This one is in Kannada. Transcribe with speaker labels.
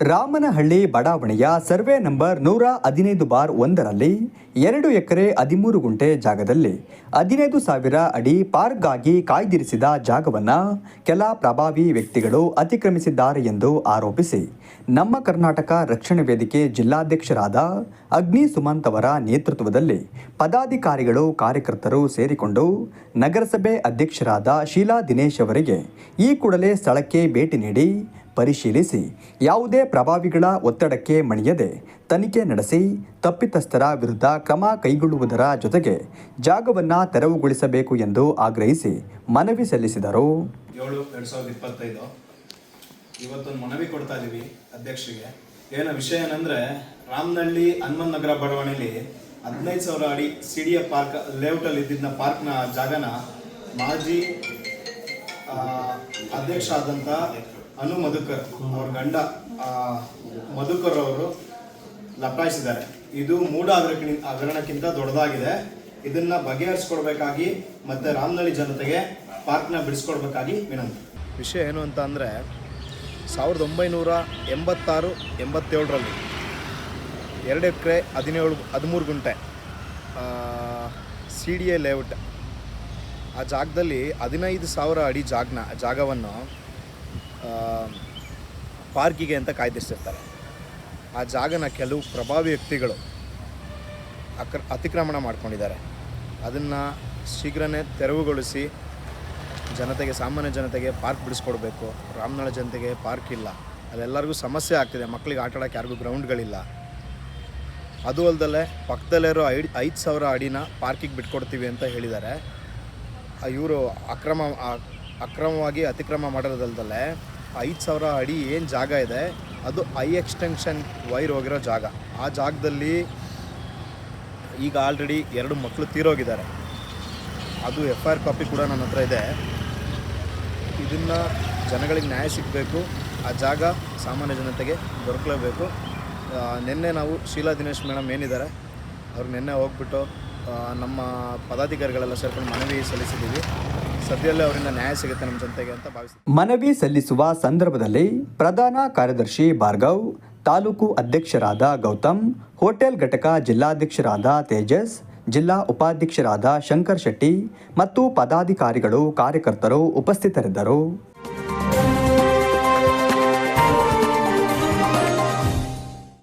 Speaker 1: ರಾಮನಹಳ್ಳಿ ಬಡಾವಣೆಯ ಸರ್ವೆ ನಂಬರ್ ನೂರ ಹದಿನೈದು ಬಾರ್ ಒಂದರಲ್ಲಿ ಎರಡು ಎಕರೆ ಹದಿಮೂರು ಗುಂಟೆ ಜಾಗದಲ್ಲಿ ಹದಿನೈದು ಸಾವಿರ ಅಡಿ ಪಾರ್ಕ್ಗಾಗಿ ಕಾಯ್ದಿರಿಸಿದ ಜಾಗವನ್ನು ಕೆಲ ಪ್ರಭಾವಿ ವ್ಯಕ್ತಿಗಳು ಅತಿಕ್ರಮಿಸಿದ್ದಾರೆ ಎಂದು ಆರೋಪಿಸಿ ನಮ್ಮ ಕರ್ನಾಟಕ ರಕ್ಷಣೆ ವೇದಿಕೆ ಜಿಲ್ಲಾಧ್ಯಕ್ಷರಾದ ಅಗ್ನಿ ಸುಮಂತ್ ಅವರ ನೇತೃತ್ವದಲ್ಲಿ ಪದಾಧಿಕಾರಿಗಳು ಕಾರ್ಯಕರ್ತರು ಸೇರಿಕೊಂಡು ನಗರಸಭೆ ಅಧ್ಯಕ್ಷರಾದ ಶೀಲಾ ದಿನೇಶ್ ಅವರಿಗೆ ಈ ಕೂಡಲೇ ಸ್ಥಳಕ್ಕೆ ಭೇಟಿ ನೀಡಿ ಪರಿಶೀಲಿಸಿ. ಯಾವುದೇ ಪ್ರಭಾವಿಗಳ ಒತ್ತಡಕ್ಕೆ ಮಣಿಯದೆ ತನಿಖೆ ನಡೆಸಿ, ತಪ್ಪಿತಸ್ಥರ ವಿರುದ್ಧ ಕ್ರಮ ಕೈಗೊಳ್ಳುವುದರ ಜೊತೆಗೆ ಜಾಗವನ್ನು ತೆರವುಗೊಳಿಸಬೇಕು ಎಂದು ಆಗ್ರಹಿಸಿ ಮನವಿ ಸಲ್ಲಿಸಿದರು.
Speaker 2: ಏಳು ಎರಡು ಸಾವಿರದ ಇಪ್ಪತ್ತೈದು. ಇವತ್ತೊಂದು ಮನವಿ ಕೊಡ್ತಾ ಇದ್ದೀವಿ ಅಧ್ಯಕ್ಷರಿಗೆ. ಏನೋ ವಿಷಯ ಏನಂದರೆ, ರಾಮನಹಳ್ಳಿ ಹನುಮನ್ ನಗರ ಬಡಾವಣೆಯಲ್ಲಿ ಹದಿನೈದು ಸಾವಿರ ಅಡಿ ಸಿ ಡಿ ಎ ಪಾರ್ಕ್, ಲೇಔಟಲ್ಲಿ ಇದ್ದಿದ್ದ ಪಾರ್ಕ್ನ ಜಾಗನ ಮಾಜಿ ಅಧ್ಯಕ್ಷ ಆದಂಥ ಅನು ಮಧುಕರ್, ಅವ್ರ ಗಂಡ ಮಧುಕರ್ ಅವರು ಲಪಾಯಿಸಿದ್ದಾರೆ ಇದು ಹಗರಣ ಹಗರಣಕ್ಕಿಂತ ದೊಡ್ಡದಾಗಿದೆ. ಇದನ್ನ ಬಗೆಹರಿಸ್ಕೊಡ್ಬೇಕಾಗಿ ಮತ್ತೆ ರಾಮನಳ್ಳಿ ಜನತೆಗೆ ಪಾರ್ಕ್ನ ಬಿಡಿಸ್ಕೊಡ್ಬೇಕಾಗಿ ವಿನಂತಿ. ವಿಷಯ ಏನು ಅಂತ ಅಂದರೆ, ಸಾವಿರದ ಒಂಬೈನೂರ ಎಂಬತ್ತಾರು, ಎಂಬತ್ತೇಳರಲ್ಲಿ ಎರಡು ಎಕರೆ ಹದಿನೇಳು, ಹದಿಮೂರು ಗುಂಟೆ ಸಿ ಡಿ ಎ ಲೇಔಟ್ ಆ ಜಾಗದಲ್ಲಿ ಹದಿನೈದು ಸಾವಿರ ಅಡಿ ಜಾಗನ, ಜಾಗವನ್ನು ಪಾರ್ಕಿಗೆ ಅಂತ ಕಾಯ್ದಿರಿಸಿರ್ತಾರೆ. ಆ ಜಾಗನ ಕೆಲವು ಪ್ರಭಾವಿ ವ್ಯಕ್ತಿಗಳು ಅಕ್ರ, ಅತಿಕ್ರಮಣ ಮಾಡ್ಕೊಂಡಿದ್ದಾರೆ. ಅದನ್ನು ಶೀಘ್ರನೇ ತೆರವುಗೊಳಿಸಿ ಜನತೆಗೆ, ಸಾಮಾನ್ಯ ಜನತೆಗೆ ಪಾರ್ಕ್ ಬಿಡಿಸ್ಕೊಡ್ಬೇಕು. ರಾಮನಾಳ ಜನತೆಗೆ ಪಾರ್ಕ್ ಇಲ್ಲ. ಅಲ್ಲೆಲ್ಲರಿಗೂ ಸಮಸ್ಯೆ ಆಗ್ತಿದೆ. ಮಕ್ಕಳಿಗೆ ಆಟ ಆಡೋಕ್ಕೆ ಯಾರಿಗೂ ಗ್ರೌಂಡ್ಗಳಿಲ್ಲ. ಅದು ಅಲ್ಲದೆ ಪಕ್ಕದಲ್ಲಿರೋ ಐಡ್, ಐದು ಸಾವಿರ ಅಡಿನ ಪಾರ್ಕಿಗೆ ಬಿಟ್ಕೊಡ್ತೀವಿ ಅಂತ ಹೇಳಿದ್ದಾರೆ. ಇವರು ಅಕ್ರಮ ಅಕ್ರಮವಾಗಿ ಅತಿಕ್ರಮ ಮಾಡೋದಲ್ದಲೆ ಐದು ಸಾವಿರ ಅಡಿ ಏನು ಜಾಗ ಇದೆ, ಅದು ಐ ಎಕ್ಸ್ಟೆನ್ಷನ್ ವೈರ್ ಹೋಗಿರೋ ಜಾಗ. ಆ ಜಾಗದಲ್ಲಿ ಈಗ ಆಲ್ರೆಡಿ ಎರಡು ಮಕ್ಕಳು ತೀರೋಗಿದ್ದಾರೆ. ಅದು ಎಫ್ ಐ ಆರ್ ಕಾಪಿ ಕೂಡ ನನ್ನ ಹತ್ರ ಇದೆ. ಇದನ್ನು ಜನಗಳಿಗೆ ನ್ಯಾಯ ಸಿಗಬೇಕು. ಆ ಜಾಗ ಸಾಮಾನ್ಯ ಜನತೆಗೆ ದೊರಕಲೇಬೇಕು. ನಿನ್ನೆ ನಾವು ಶೀಲಾ ದಿನೇಶ್ ಮೇಡಮ್ ಏನಿದ್ದಾರೆ, ಅವ್ರು ನಿನ್ನೆ ಹೋಗ್ಬಿಟ್ಟು ನಮ್ಮ ಪದಾಧಿಕಾರಿಗಳೆಲ್ಲ ಸೇರ್ಕೊಂಡು ಮನವಿ ಸಲ್ಲಿಸಿದ್ದೀವಿ. ಸದ್ಯದಲ್ಲೇ ಅವರಿಂದ ನ್ಯಾಯ ಸಿಗುತ್ತೆ ನಮ್ಮ ಜನತೆಗೆ ಅಂತ ಭಾವಿಸ್ತೀವಿ.
Speaker 1: ಮನವಿ ಸಲ್ಲಿಸುವ ಸಂದರ್ಭದಲ್ಲಿ ಪ್ರಧಾನ ಕಾರ್ಯದರ್ಶಿ ಭಾರ್ಗವ್, ತಾಲೂಕು ಅಧ್ಯಕ್ಷರಾದ ಗೌತಮ್, ಹೋಟೆಲ್ ಘಟಕ ಜಿಲ್ಲಾಧ್ಯಕ್ಷರಾದ ತೇಜಸ್, ಜಿಲ್ಲಾ ಉಪಾಧ್ಯಕ್ಷರಾದ ಶಂಕರ್ ಶೆಟ್ಟಿ ಮತ್ತು ಪದಾಧಿಕಾರಿಗಳು, ಕಾರ್ಯಕರ್ತರು ಉಪಸ್ಥಿತರಿದ್ದರು.